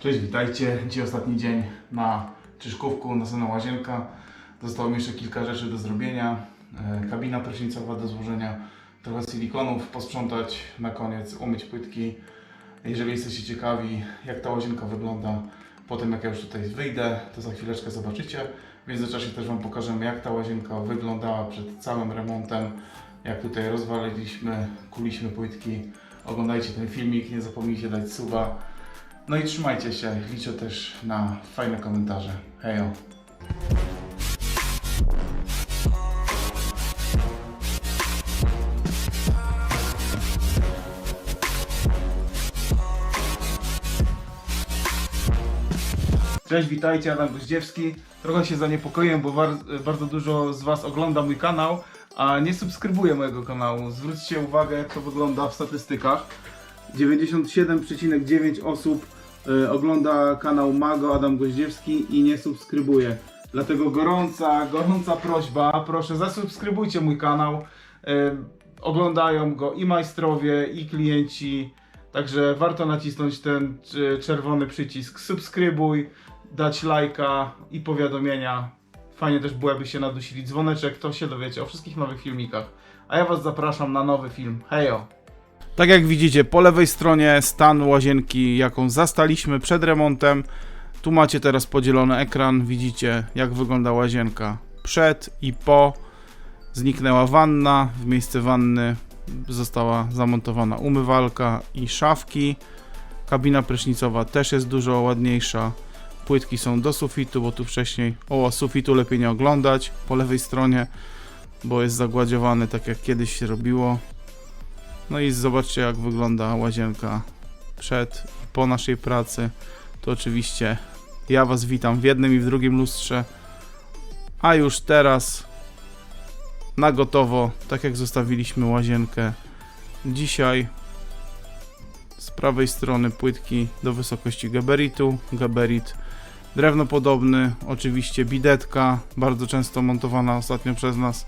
Cześć, witajcie. Dzisiaj ostatni dzień na Czyszkówku, następna łazienka. Zostało mi jeszcze kilka rzeczy do zrobienia. E, Kabina prysznicowa do złożenia, trochę silikonów, posprzątać, na koniec umyć płytki. Jeżeli jesteście ciekawi, jak ta łazienka wygląda, potem jak ja już tutaj wyjdę, to za chwileczkę zobaczycie. W międzyczasie też Wam pokażemy, jak ta łazienka wyglądała przed całym remontem, jak tutaj rozwaliliśmy, kuliśmy płytki. Oglądajcie ten filmik, nie zapomnijcie dać suba. No i trzymajcie się, liczę też na fajne komentarze. Hejo! Cześć, witajcie, Adam Goździewski. Trochę się zaniepokoiłem, bo bar- bardzo dużo z Was ogląda mój kanał, a nie subskrybuje mojego kanału. Zwróćcie uwagę, jak to wygląda w statystykach. 97,9 osób ogląda kanał Mago Adam Goździewski i nie subskrybuje. Dlatego gorąca, gorąca prośba, proszę zasubskrybujcie mój kanał. Y, oglądają go i majstrowie, i klienci. Także warto nacisnąć ten y, czerwony przycisk subskrybuj, dać lajka i powiadomienia. Fajnie też było, jakby się nadusili dzwoneczek, to się dowiecie o wszystkich nowych filmikach. A ja Was zapraszam na nowy film. Hejo! Tak jak widzicie, po lewej stronie stan łazienki, jaką zastaliśmy przed remontem. Tu macie teraz podzielony ekran, widzicie jak wygląda łazienka przed i po. Zniknęła wanna, w miejsce wanny została zamontowana umywalka i szafki. Kabina prysznicowa też jest dużo ładniejsza. Płytki są do sufitu, bo tu wcześniej, o sufitu lepiej nie oglądać po lewej stronie, bo jest zagładziowany tak jak kiedyś się robiło. No i zobaczcie jak wygląda łazienka przed po naszej pracy. To oczywiście ja Was witam w jednym i w drugim lustrze. A już teraz na gotowo, tak jak zostawiliśmy łazienkę dzisiaj. Z prawej strony płytki do wysokości gabaritu, gabarit drewnopodobny, oczywiście bidetka, bardzo często montowana ostatnio przez nas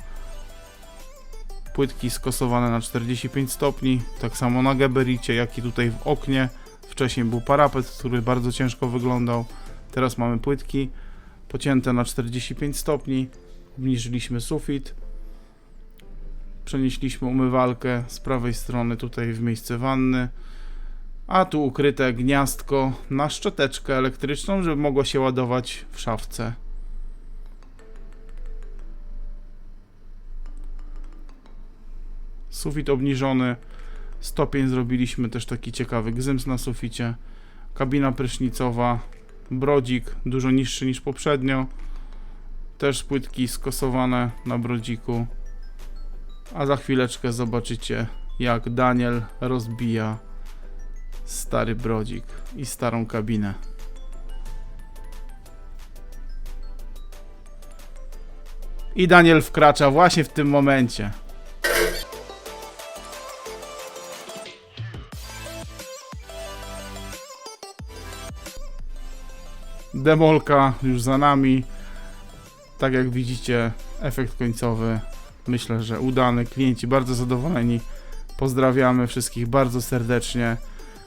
płytki skosowane na 45 stopni, tak samo na gebericie, jak i tutaj w oknie. Wcześniej był parapet, który bardzo ciężko wyglądał. Teraz mamy płytki pocięte na 45 stopni. Obniżyliśmy sufit. Przenieśliśmy umywalkę z prawej strony tutaj w miejsce wanny. A tu ukryte gniazdko na szczoteczkę elektryczną, żeby mogło się ładować w szafce. Sufit obniżony. Stopień zrobiliśmy też taki ciekawy gzyms na suficie. Kabina prysznicowa. Brodzik dużo niższy niż poprzednio. Też płytki skosowane na brodziku. A za chwileczkę zobaczycie jak Daniel rozbija stary brodzik i starą kabinę. I Daniel wkracza właśnie w tym momencie. Demolka już za nami. Tak jak widzicie, efekt końcowy myślę, że udany. Klienci bardzo zadowoleni. Pozdrawiamy wszystkich bardzo serdecznie.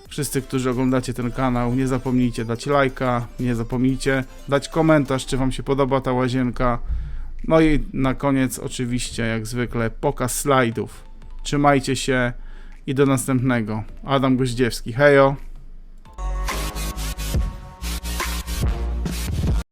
Wszyscy, którzy oglądacie ten kanał, nie zapomnijcie dać lajka, nie zapomnijcie dać komentarz, czy Wam się podoba ta łazienka. No i na koniec, oczywiście, jak zwykle, pokaz slajdów. Trzymajcie się i do następnego. Adam Goździewski, hejo!